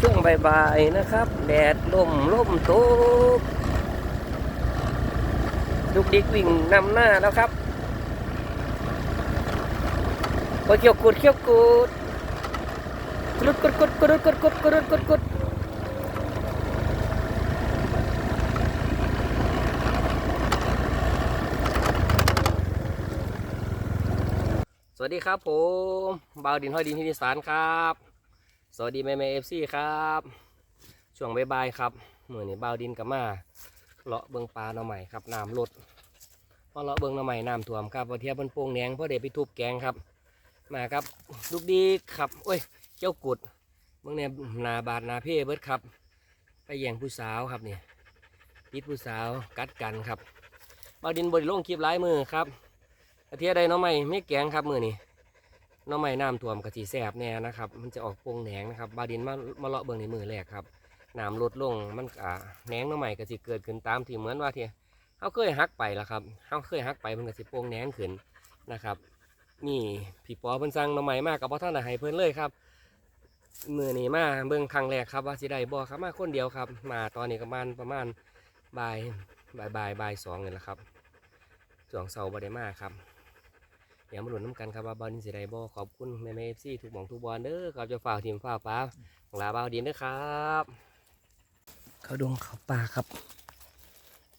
ช่วงบ่ายๆนะครับ แดดลมลมตกลูกดิกวิ่งนำหน้าแล้วครับโอเกี่ยวกุดเกี่ยวกุดกุดกุดกุดกุดกุดกุดกุดกุดกุดสวัสดีครับผมบาวดินห้อยดินที่นิสานครับ สวัสดีแม่แม่เอฟซีครับ ช่วงบ่ายๆครับเมื่อนี้บาวดินกับมาเลาะเบิงปลาหน่อใหม่ครับน้ำลดพอเลาะเบิงหน่อใหม่น้ำท่วมครับพอเทียบมันโป่งแหนงพอเด็ไปทุบแกงครับ มาครับลูกดีครับโอ้ยเจ้ากุดเมื่อเนี่ยนาบาดนาเพ่เบิดครับ ไปแย่งผู้สาวครับเนี่ยพิษผู้สาวกัดกันครับบาวดินบริลงคลิปหลายมือครับอาเทียใดหน้อใหม่ไม่แกงครับมือนี่ น้องไม้น้ำท่วมกะสีแสบแน่นะครับ มันจะออกโป่งแหนงนะครับ บาดินมามาเลาะเบิ่งในมือแรกครับน้ำลดลงมันอ่าแหนงน้องไม้กะสิเกิดขึ้นตามที่เหมือนว่าที่เขาเคยหักไปแล้วครับเขาเคยหักไปมันกะสิโป่งแหนงขึ้นนะครับ นี่พี่ปอเพิ่นสั่งน้องไม้มากกับพ่อท่านไหเพิ่นเลยครับมือนี้มาเบิ่งครั้งแรกครับว่าสิได้บ่ครับมาคนเดียวครับ มาตอนนี้ประมาณประมาณบ่ายบ่ายบ่ายบ่ายสองนี่แหละครับช่วงเสาบ่ได้มาครับ เดี๋ยวมาหลุนน้ำกันครับว่าบอลนิสิไดบอขอบคุณแม่แม่เอฟซีทุกหมองทุกบอลเด้อครับจะฝ่ากทีมฝ่ากป้าของลาบาวดินเด้อครับเขาดงเขาป่าครับ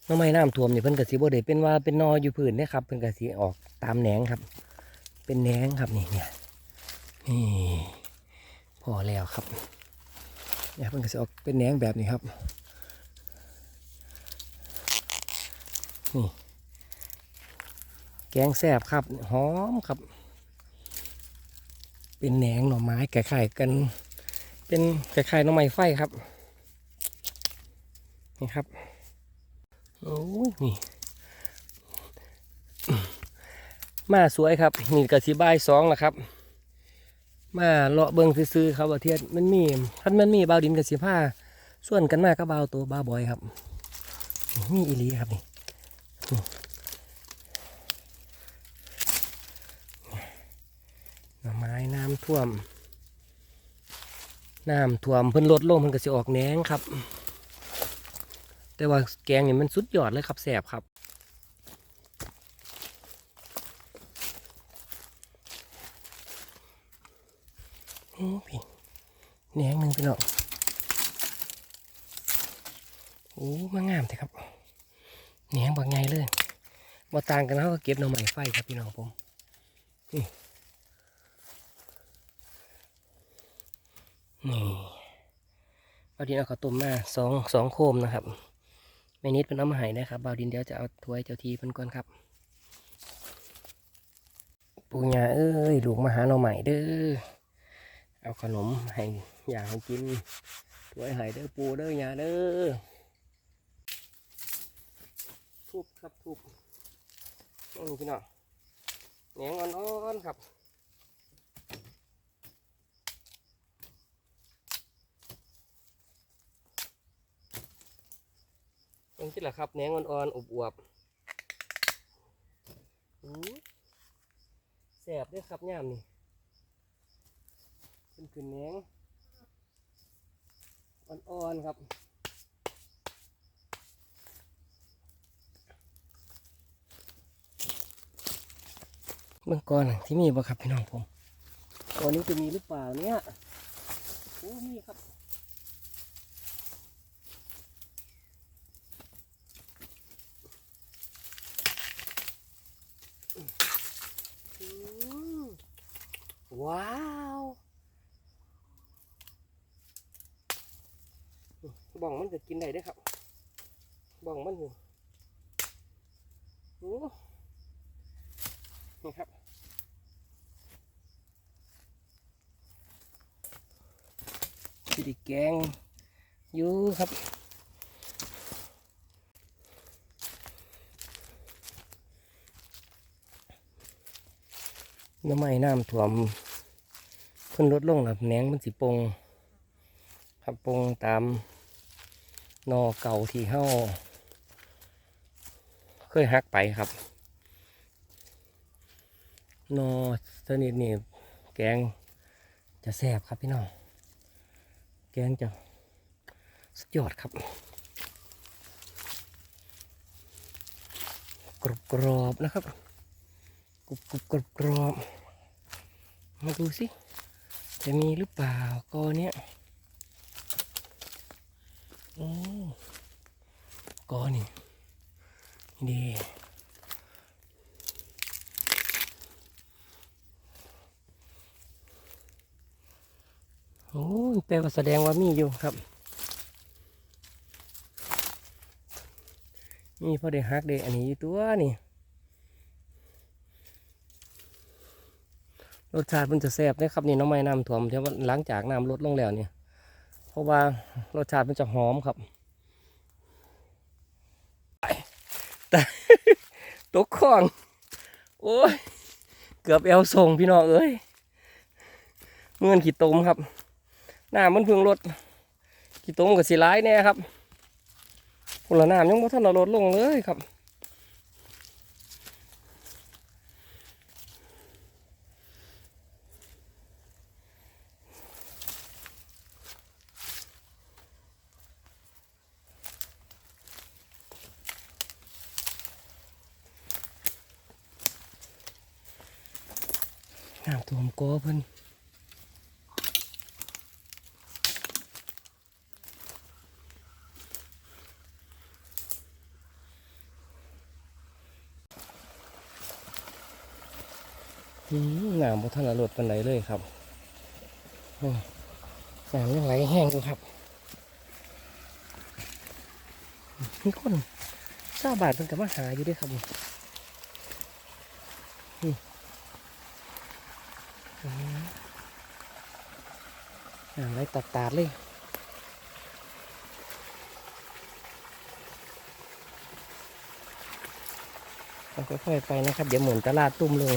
น้องไม้น้ำท่วมนี่เพิ่นกะสิบ่ได้เป็นว่าเป็นนออยู่พื้นเนี่ยครับเพิ่นกะสิออกตามแหนงครับ เป็นแหนงครับนี่เนี่ยนี่พอแล้วครับเนี่ยเพิ่นกะสิออกเป็นแหนงแบบนี้ครับนี่ แกงแซ่บครับหอมครับ เป็นแหนงหน่อไม้คล้ายๆกัน เป็นคล้ายๆหน่อไม้ไฟครับนี่ครับโอ้ยนี่มาสวยครับนี่กระสีบายสองแล้วครับ มาเลาะเบิงซื้อๆครับว่าเทียนมันมีท่านมันมีบาวดินกับสีผ้าส่วนกันมากก็บาวตัวบาบอยครับนี่อีลีครับนี่ หน่อไม้น้ำท่วม น้ำท่วมเพิ่นลดลงมันก็จะออกแหนงครับ แต่ว่าแกงนี่มันสุดยอดเลยครับแสบครับโอ้พี่แหนงหนึ่งพี่น้องโอ้มางามเลยครับแหนงบางไงเลยมาต่างกันเขาก็เก็บหน่อไม้ไฟครับพี่น้องผมนี่ นี่บาวดินเอาข้าวต้มมาสองสองโคมนะครับแม่นิดเป็นเอามาให้นะครับบาวดินเดี๋ยวจะเอาถ้วยเจ้าทีเพิ่นก่อนครับ ปูยาเอ้ยลูกมาหาเราใหม่เด้อเอาขนมให้อยาให้กินถ้วยให้เด้อปูเด้อยาเด้อทุบครับทุบนี่พี่น้องแหนงอ่อนๆครับ ยังคิดแหละครับแหนงอ่อนๆอบอวบแสบด้วยครับย่ามนี่เป็นขึ้นแหนงอ่อนๆครับเมื่อก่อนที่มีบ่ครับพี่น้องผมก่อนนี้จะมีหรือเปล่าเนี่ยโอ้มีครับ อืม ว้าวบองมันจะกินได้ด้วยครับบองมันอยู่โอ้นี่ครับสิไดิแกงอยู่ครับน้ำไม้น้ำท่วม เพิ่นลดลงแล้วแหนงมันสิปงครับปงตามนอเก่าที่เฮาเคยหักไปครับ นอชนิดนี้แกงจะแซ่บครับพี่น้องแกงจะสุดยอดครับ กรอบกรอบนะครับกรุบกรุบกรอบกรอบมาดูสิ จะมีหรือเปล่ากอเนี้ยโอ้กอนี่ดีโอ้แปลว่าแสดงว่ามีอยู่ครับนี่พอได้ฮักได้อันนี้ตัวนี่ รสชาติมันจะแซ่บนะครับนี่น้องไม้น้ำถ่วมที่ว่าหลังจากน้ำลดลงแล้วเนี่ย เพราะว่ารสชาติมันจะหอมครับแต่ตกข้องโอ้ยเกือบเอวส่งพี่น้องเอ้ยเงินขีดตมครับน้ำมันเพิ่งลดขีดตมกับสีร้ายแน่ครับพลน้ำยังไม่ทันเราลดลงเลยครับ น้ำท่วมกอเพิ่นอืมน้ำบ่ทันลลดปานใดเลยครับอืมน้ำยังไหลแห้งอยู่ครับมีคนชาบานเพิ่นก็มาหาอยู่ด้วยครับนี่ อ่าไรตัดตาดเลยค่อยๆไปนะครับ เดี๋ยวเหมือนจะลาดตุ้มเลย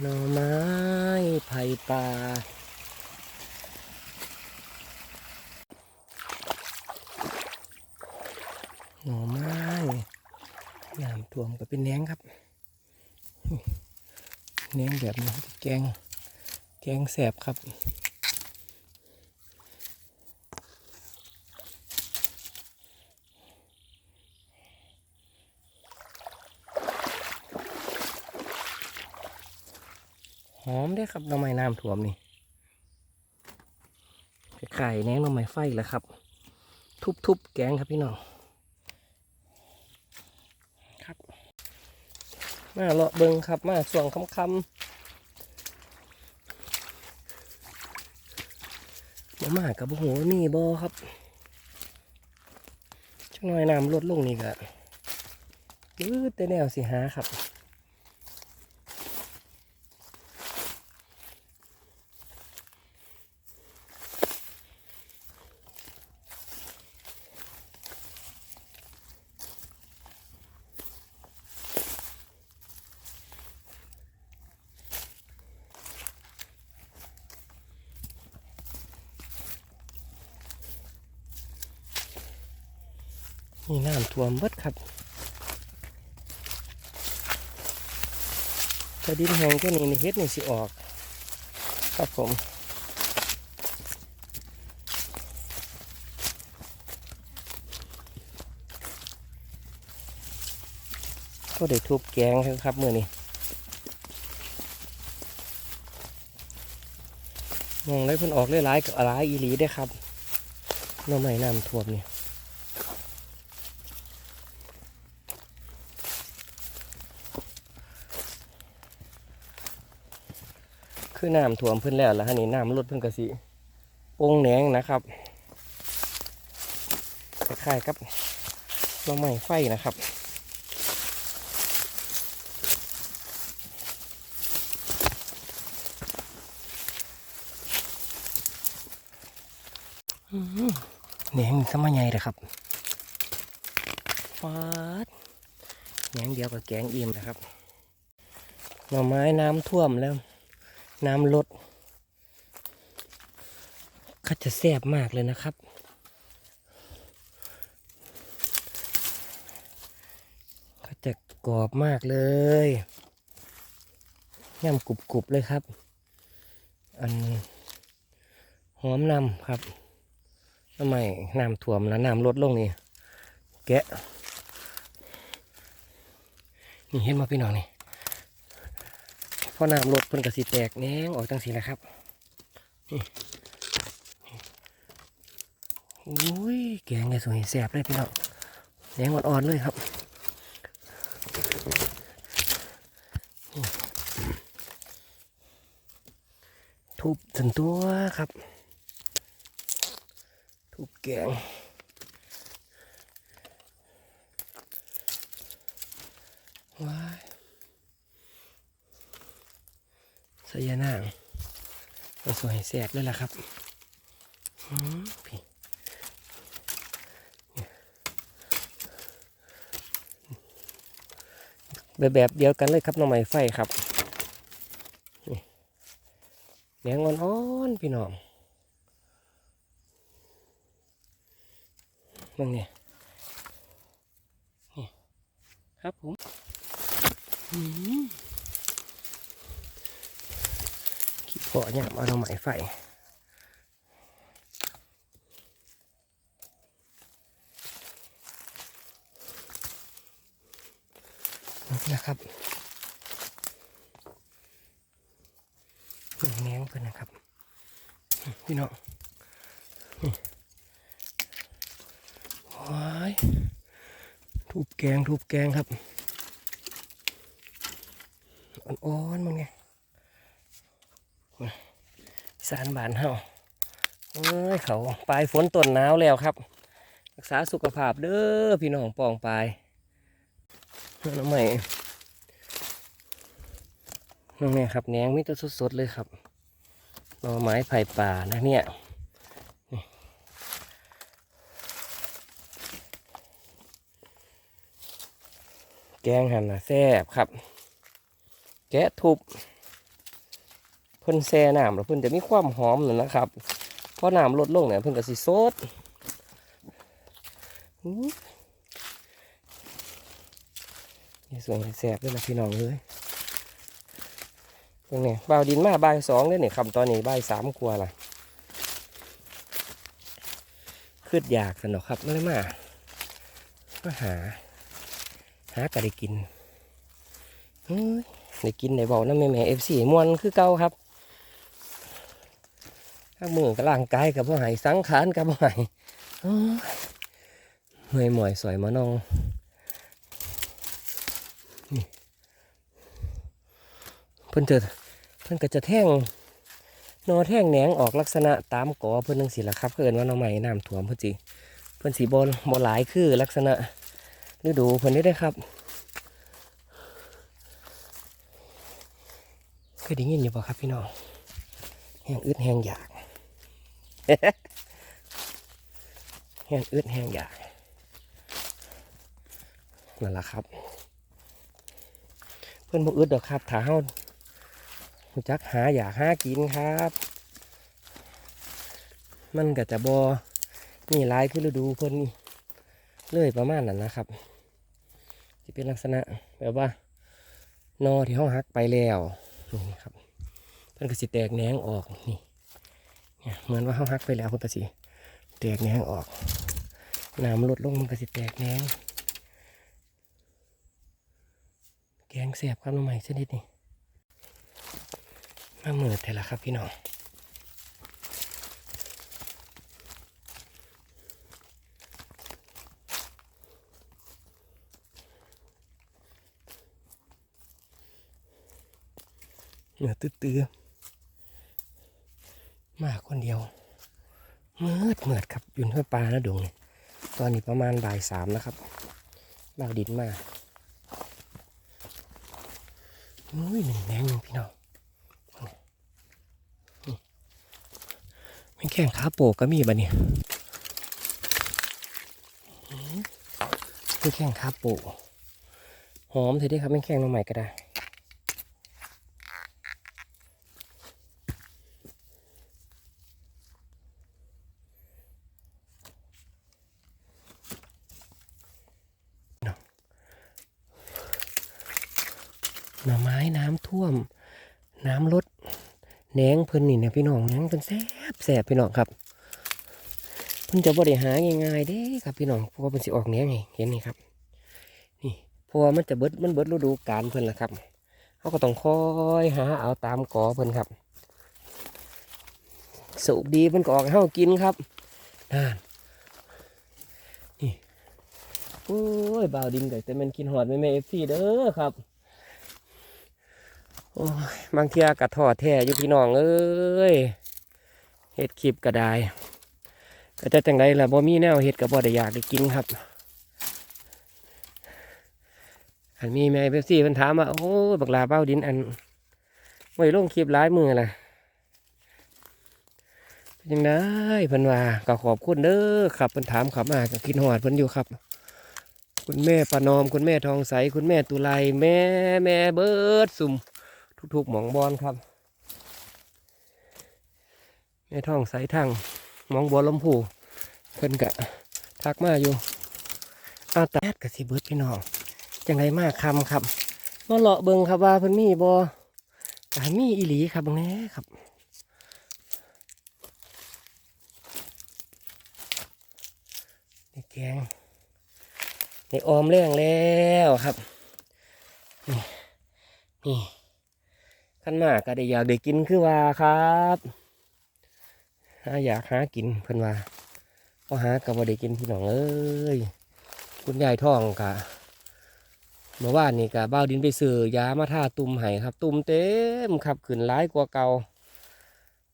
หน่อไม้ไผ่ป่าหน่อไม้น้ำท่วมก็เป็นแหนงครับแหนงแบบนี้แกง แกงแสบครับ เด้อครับหน่อไม้น้ำท่วมนี่ไข่แนงหน่อไม้ไฟแหล้วครับ ทุบๆแกงครับพี่น้องครับมาเลาะเบิงครับมาส่วงคำคำบ่มากับบุหัวมีบอครับช่างน้อยน้ำลดลงนี่กะยืดแต่แนวสิหาครับ นี่น้ำท่วมเบิดครับถ้าดินแห้งก็นี่นี่เฮ็ดนี่สิออก ครับผมก็ได้ทุบแกงครับมือนี้มองได้เพิ่นออกหลายๆกับอะไรอีหลีได้ครับน้ำใหม่น้ำท่วมนี่ย คือน้ำท่วมเพิ่นแล้วแล้วฮะนี่น้ำลดเพิ่นกระสิโป่งแหนงนะครับคล้ายๆกับหน้ำไม้ไฟนะครับอื้อหือแหนงสมัยใหญ่เลยครับฟาดแหนงเดียวกับแกงอิ่มนะครับ หน่อไม้น้ำท่วมแล้ว น้ำลดก็จะแซ่บมากเลยนะครับ ก็จะกรอบมากเลยย่ำกรุบๆเลยครับ อันหอมนำครับทำไมน้ำท่วมแล้วน้ำลดลงนี่ แกะ นี่เห็นมาพี่น้องนี่ พอน้ำลดเพิ่นกระสีแตกแหนงออกจังสีนะครับนี่โอ้ยแกงไงสวยแสบเลยพี่น้องแหนงอ่อนๆเลยครับทุบถึงตัวครับ ทุบแกงว้าย สยานางมาสวยแสบเลยล่ะครับพี่แบบแบบเดียวกันเลยครับน้องใหม่ไฟครับแหนงอ่อนๆพี่น้องมึงเนี่ยครับผม อืมขี้เพาะเนี่ยเอาเราไหมไฟนะครับแหนงเพิ่นนะครับ พี่น้องว้ายทุบแกงทุบแกงครับ อ่อนๆมึงไง สารบานเฮาเอ้ยเขาปลายฝนต้นหนาวแล้วครับ รักษาสุขภาพเด้อพี่น้องปองปลายน้องใหม่น้องแม่ครับแหนงมิตรสดๆเลยครับหน่อไม้ไผ่ป่านะเนี่ยแกงหันนะแซ่บครับ แกะทุบ เพิ่นแซ่น้ำแล้วเพิ่นจะมีความหอมนั่นนะครับเพราะน้ำลดลงเนี่ยเพิ่นก็สิสดนี่สวนแซ่บเลยนะพี่น้องเลยตรงนี้บ่าวดินมาบ่ายสองเลยเนี่ยคำตอนนี้บ่ายสามกว่าล่ะคืดอยากกันเนครับไม่ได้มามาหา หากะได้กินเฮ้ยได้กินได้บอกนะแม่แม่เอฟซีมวนคือเก่าครับ ถ้ามือกับร่างกายกับบ่หายสังขารกับบ่หายโอ้ยเมื่อยหมอยสวยมานองนี่เพิ่นจะเพิ่นก็จะแท่งนอแท่งแหนงออกลักษณะตามกอเพิ่นนังสิละครับเพิ่นว่าน้องใหม่น้ำท่วมเพิ่นสิเพิ่นสีบอลบอหลายคือลักษณะฤดูเพิ่นได้ได้ครับเคยได้ยินอยู่ป่ะครับพี่น้องแห้งอึดแห้งอยาก แห้งอึดแห้งอยากนั่นแหละครับ เพื่อนบ่อึดดอกครับถ้าเฮาจักหาอยากหากินครับ มันก็จะบอนี่ลายคือฤดูเพิ่นนี่เลยประมาณนั้นนะครับจะเป็นลักษณะแบบว่านอที่เขาหักไปแล้วนี่ครับเพิ่นก็สิแตกแหนงออกนี่ เนี่ยเหมือนว่าเขาหักไปแล้วเพิ่นก็สิแตกแหนงออกน้ำลดลงมันก็สิแตกแหนงแกงเสียบครับน้องใหม่ชนิดนี้มาเหมือดแต่ละครับพี่น้องเหนือตื้อๆ มาคนเดียวมืดเมือดครับอยู่ที่ปลาแล้วดงเนี่ยตอนนี้ประมาณบ่ายสามนะครับบ่าวดินมาอุ้ยหนึ่งแดงหนึ่งพี่น้องไม่แข่งขาโปกก็มีบะเนี่ยไม่แข่งขาโปกหอมเถอะด้ครับแม่แข้งน้องใหม่ก็ได้หน่อไม้น้ำท่วม น้ำลดแหนงเพิ่นนี่เนี่ยพี่น้องแหนงเพิ่นแสบแสบพี่น้องครับเพิ่นจะบ่ได้หาง่ายๆเด้ครับพี่น้องเพราะว่าเพิ่นสิออกแหนงไงเห็นนี่ครับ นี่เพราะว่ามันจะเบิดมันเบิดฤดูกาลเพิ่นละครับเขาก็ต้องคอยหาเอาตามกอเพิ่นครับสุกดีเพิ่นก็ออกให้เฮากินครับนั่นนี่โอ้ยบ่าวดินก็แต่มันกินหอดแม่แม่เอฟซีเด้อครับ โอ้ยบางเทียกระทอดแท้อยู่พี่น้องเอ้ยเฮ็ดคลิปก็ได้ก็จะจังไดล่ะบ่มีแนวเฮ็ดก็บ่ได้อยากได้กินครับ อันมีแม่เบปซี่เพิ่นถามว่าโอ้บักลาเบ้าดินอันไว้ลงคลิปหลายมือล่ะเป็นจังไดเพิ่นว่าก็ขอบคุณเด้อครับเพิ่นถามขับมาก็คิดฮอดเพิ่นอยู่ครับ คุณแม่ประนอม คุณแม่ทองใส คุณแม่ตุไลแม่แม่เบิร์ดสุ่ม ทุกๆหมองบอลครับแม่ท่องใสทางหมองบัวลมพูเพิ่นกะทักมาอยู่เอาแตดกะสิเบิดพี่น้องจังไรมากคำครับมาเลาะเบิงครับว่าเพิ่นมีบอกามีอีหลีครับบงแน่ครับในแกงในออมแรงแล้วครับ นี่นี่ ขันมากก็ได้อยากได้กินคือว่าครับหาอยากหากินเพิ่นว่าพอหาก็บ่ได้กินพี่น้องเอ้ยคุณยายท่องกะเมื่อวานนี่กะบ้าดินไปซื้อยามาท่าตุ่มให้ครับ ตุ่มเต็มครับขึ้นร้ายกว่าเก่า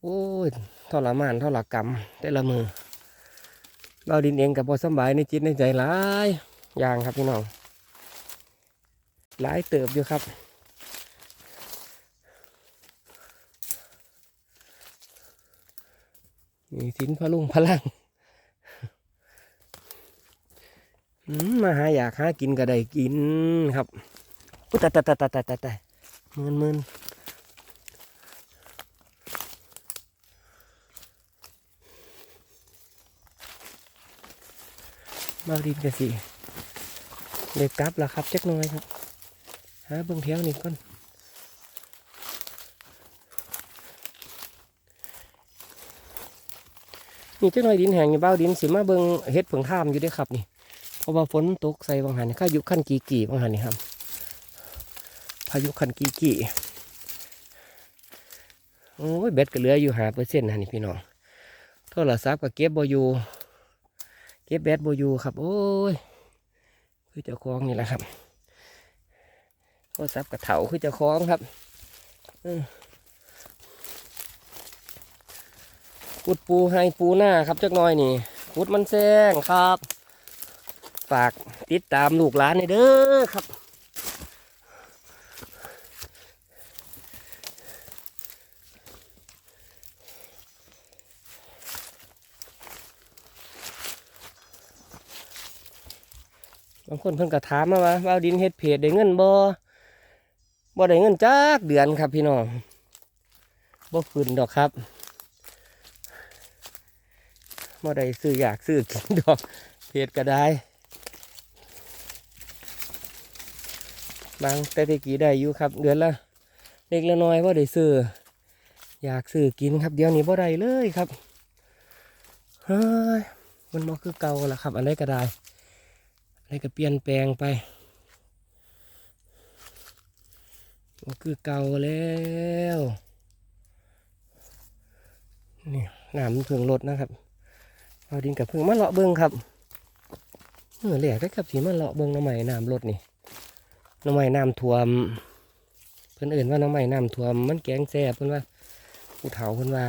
โอ้ยทรมานทรกรรมแต่ละมือบ้าดินเองกับพอสบายในจิตในใจหลายอย่างครับพี่น้องหลายเติบอยู่ครับ มีสินพลุงพลังมมาหาอยากหากินก็ได้กินครับอุ๊ยตายตายตายตายตายตายตายมืนมืนมาดินกันสิเด็กกลับแล้วครับเจักหน่อยครับหาเบิ่งแถวนี้ก่อน นี่เจ้าหน่อยดินแห้งอยู่เบ้าดินสิมาเบิงเฮ็ดผงท่ามอยู่เด้วยครับนี่เพราะว่าฝนตกใส่บางหันข้ายุขั้นกีกี่บางหันนี่ครับพายุขั้นกีกี่โอ้ยแบตก็เหลืออยู่หาเปอร์เซ็นต์นะนี่พี่น้องโทรศัพท์ก็เก็บบอยู่เก็บแบตบอยู่ครับ โอ้ยคือเจ้าของนี่แหละครับโทรศัพท์กับเถาคือเจ้าของครับอื ขุดปูให้ปูหน้าครับจักหน่อยนี่ขุดมันแซงครับฝากติดตามลูกหลานในเด้อครับ บางคนเพิ่นก็ถามมาว่าว่าดินเฮ็ดเพจได้เงินบ่บ่ได้เงินจักเดือนครับพี่น้องบ่ขึ้นดอกครับ บ่ได้ซื้ออยากซื้อกินดอกเพจก็ได้บางแต่ตะกี้ได้อยู่ครับเดือนละเล็กละน้อยบ่ได้ซื้ออยากซื้อกินครับ เดี๋ยวนี้บ่ได้เลยครับเฮ้ยมันบ่คือเก่าละครับอันใดก็ได้อันใดก็เปลี่ยนแปลงไปบ่คือเก่าแล้วนี่น้ำมันเพิ่งลดนะครับ เอาดินกับพิ่งมาเลาะเบิ้งครับเมื่อแหลกได้กับสีมาเลาะเบิ้งน้ำใหม่น้ำลดนี่น้ำใหม่น้ำท่วม เพิ่อนอื่นว่าน้ำใหม่น้ำท่วมมันแกงแซ่บเพิ่อนว่าผู้เฒ่าเพิ่อนว่า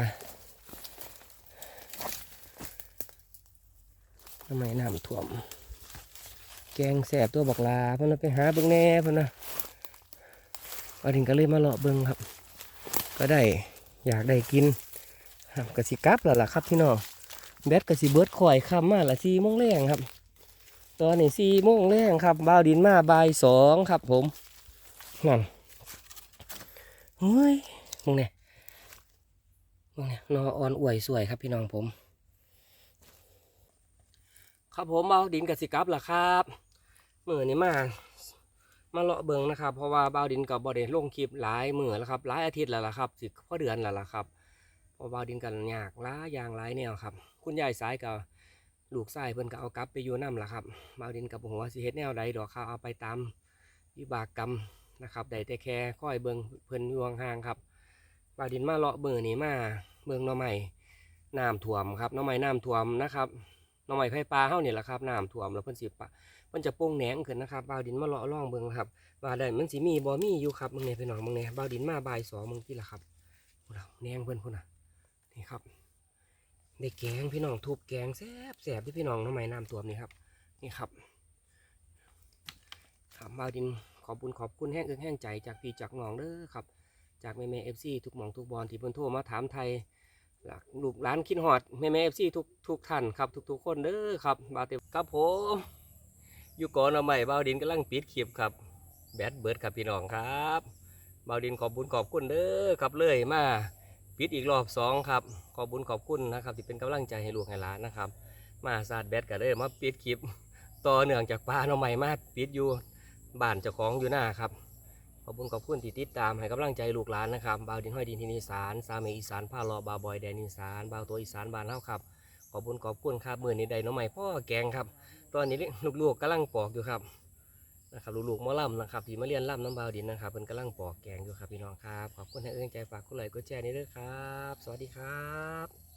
น้ำใหม่น้ำท่วม แกงแซ่บตัวบักลาเพิ่นว่าไปหาเบิ้งแน่เพิ่อนนะเอาดินก็เลยมาเลาะเบิ้งครับ ก็ได้อยากได้กินครับกสิกับแล้วล่ะครับพี่น้อง แบตก็สิเบิดข่อยคำมาละสี่โมงแรงครับ ตอนนี้สี่โมงแรงครับบ่าวดินมาบ่ายสองครับผมนั่นเฮ้ยมึงเนี่ยมึงเนี่ยนออ่อนอวยสวยครับพี่น้องผม ครับผมบ่าวดินกับสิกับล่ะครับเมือนี้มามาเลาะเบิงนะครับเพราะว่าบ่าวดินกับบอดเดลงคลิปหลายมือแล้วครับหลายอาทิตย์แล้วล่ะครับสิพ่อเดือนแล้วล่ะครับเพอบ่าวดินกันยากหล้ายอย่างหลายแนวครับ คุณยายสายกับลูกชายเพิ่นก็เอากลับไปอยู่น้ำล่ะครับบาดินกับหัวาสิเฮ็ดแนวใดดอกครับเอาไปตามวิบากกรรมนะครับได้แต่แค่ค่อยเบิงเพิ่นยู่ห่างครับบาดินมาเลาะเบิงนี่มาเบิงหน่อไม้น้ำท่วมครับหน่อไม้น้ำท่วมนะครับหน่อไม้ไผ่ปลาเฮานี่แหละครับน้ำท่วมแล้วเพิ่นสิปะมันจะโป่งแหนงขึ้นนะครับบ่าวดินมาเลาะล่องเบิงครับว่าได้มันสิมีบ่มีอยู่ครับมึงเนี่ยพี่น้องมึงเนี่ยบ่าวดินมาบ่ายสองมึงที่ละครับพุ่นน่ะแนงเพื่อนพุ่นน่ะนี่ครับ ได้แกงพี่น้องทุบแกงแซ่บแซ่บที่พี่น้องน้ำไม้น้ำตัวนี่ครับ นี่ครับครับบ่าดินขอบคุณขอบคุณแห้งเอิ้งแห้งใจจากพี่จากน้องเด้อครับ จากแม่แม่เอฟซีทุกหมองทุกบอลที่เพิ่นโทรมาถามไทยหลักลูกหลานคิดฮอดแม่แม่เอฟซีทุกทุกท่านครับ ทุกๆคนเด้อครับบาเต็มครับผมอยู่ก่อนเอาใหม่บ่าวดินกำลังปิดคลิปครับแบดเบิร์ดครับพี่น้องครับบาวดินขอบบุญขอบคุณเด้อครับเลยมา ปิดอีกรอบสองครับ ขอบบุญขอบคุณนะครับ ที่เป็นกำลังใจให้ลูกให้หลานนะครับ มาซาดแบดกันเลยมาปิดคลิปต่อเนื่องจากป้าน้องใหม่มาปิดอยู่บ้านเจ้าของอยู่หน้าครับขอบคุณขอบคุณที่ติดตามให้กำลังใจลูกหลานนะครับบ่าวดินห้อยดินทินอีสานสามีอีสานผ้ารอบาวบอยแดนอีสานบ่าวตัวอีสานบ้านเฮาครับขอบคุณขอบคุณครับมือนี้ได้น้องใหม่พ่อแกงครับ ตอนนี้ลูกๆกำลังปอกอยู่ครับ นะครับลูกๆมอลำนะครับที่มาเรียนลำน้ำเบาดินนะครับเป็นกำลังปอกแกงอยู่ครับพี่น้องครับขอบคุณให้เอื้อใจฝากคุณไหลก็แชร์นี้ด้วยครับ สวัสดีครับ